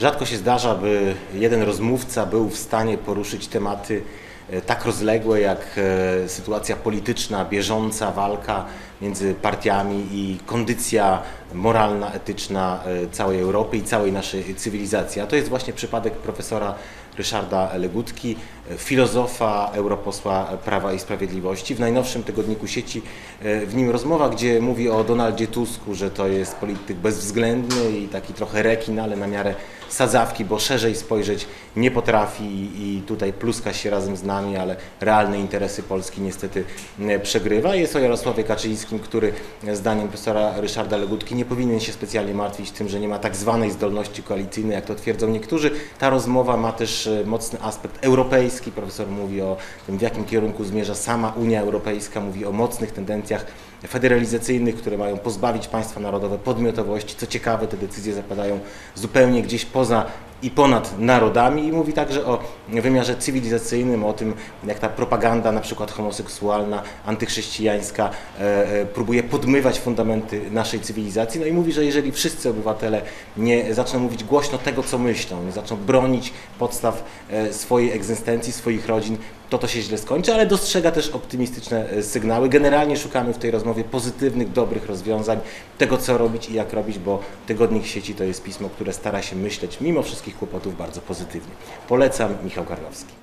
Rzadko się zdarza, by jeden rozmówca był w stanie poruszyć tematy tak rozległe jak e, sytuacja polityczna, bieżąca walka między partiami i kondycja moralna, etyczna e, całej Europy i całej naszej cywilizacji. A to jest właśnie przypadek profesora Ryszarda Legutki, e, filozofa, europosła Prawa i Sprawiedliwości. W najnowszym tygodniku sieci e, w nim rozmowa, gdzie mówi o Donaldzie Tusku, że to jest polityk bezwzględny i taki trochę rekin, ale na miarę sadzawki, bo szerzej spojrzeć nie potrafi i tutaj pluska się razem z nami, ale realne interesy Polski niestety e, przegrywa. Jest o Jarosławie Kaczyńskim, który zdaniem profesora Ryszarda Legutki nie powinien się specjalnie martwić tym, że nie ma tak zwanej zdolności koalicyjnej, jak to twierdzą niektórzy. Ta rozmowa ma też e, mocny aspekt europejski. Profesor mówi o tym, w jakim kierunku zmierza sama Unia Europejska, mówi o mocnych tendencjach federalizacyjnych, które mają pozbawić państwa narodowe podmiotowości. Co ciekawe, te decyzje zapadają zupełnie gdzieś poza i ponad narodami i mówi także o wymiarze cywilizacyjnym, o tym jak ta propaganda na przykład homoseksualna, antychrześcijańska e, e, próbuje podmywać fundamenty naszej cywilizacji. No i mówi, że jeżeli wszyscy obywatele nie zaczną mówić głośno tego, co myślą, nie zaczną bronić podstaw e, swojej egzystencji, swoich rodzin, to to się źle skończy, ale dostrzega też optymistyczne sygnały. Generalnie szukamy w tej rozmowie pozytywnych, dobrych rozwiązań, tego co robić i jak robić, bo Tygodnik Sieci to jest pismo, które stara się myśleć mimo wszystkich kłopotów bardzo pozytywnie. Polecam, Michał Karnowski.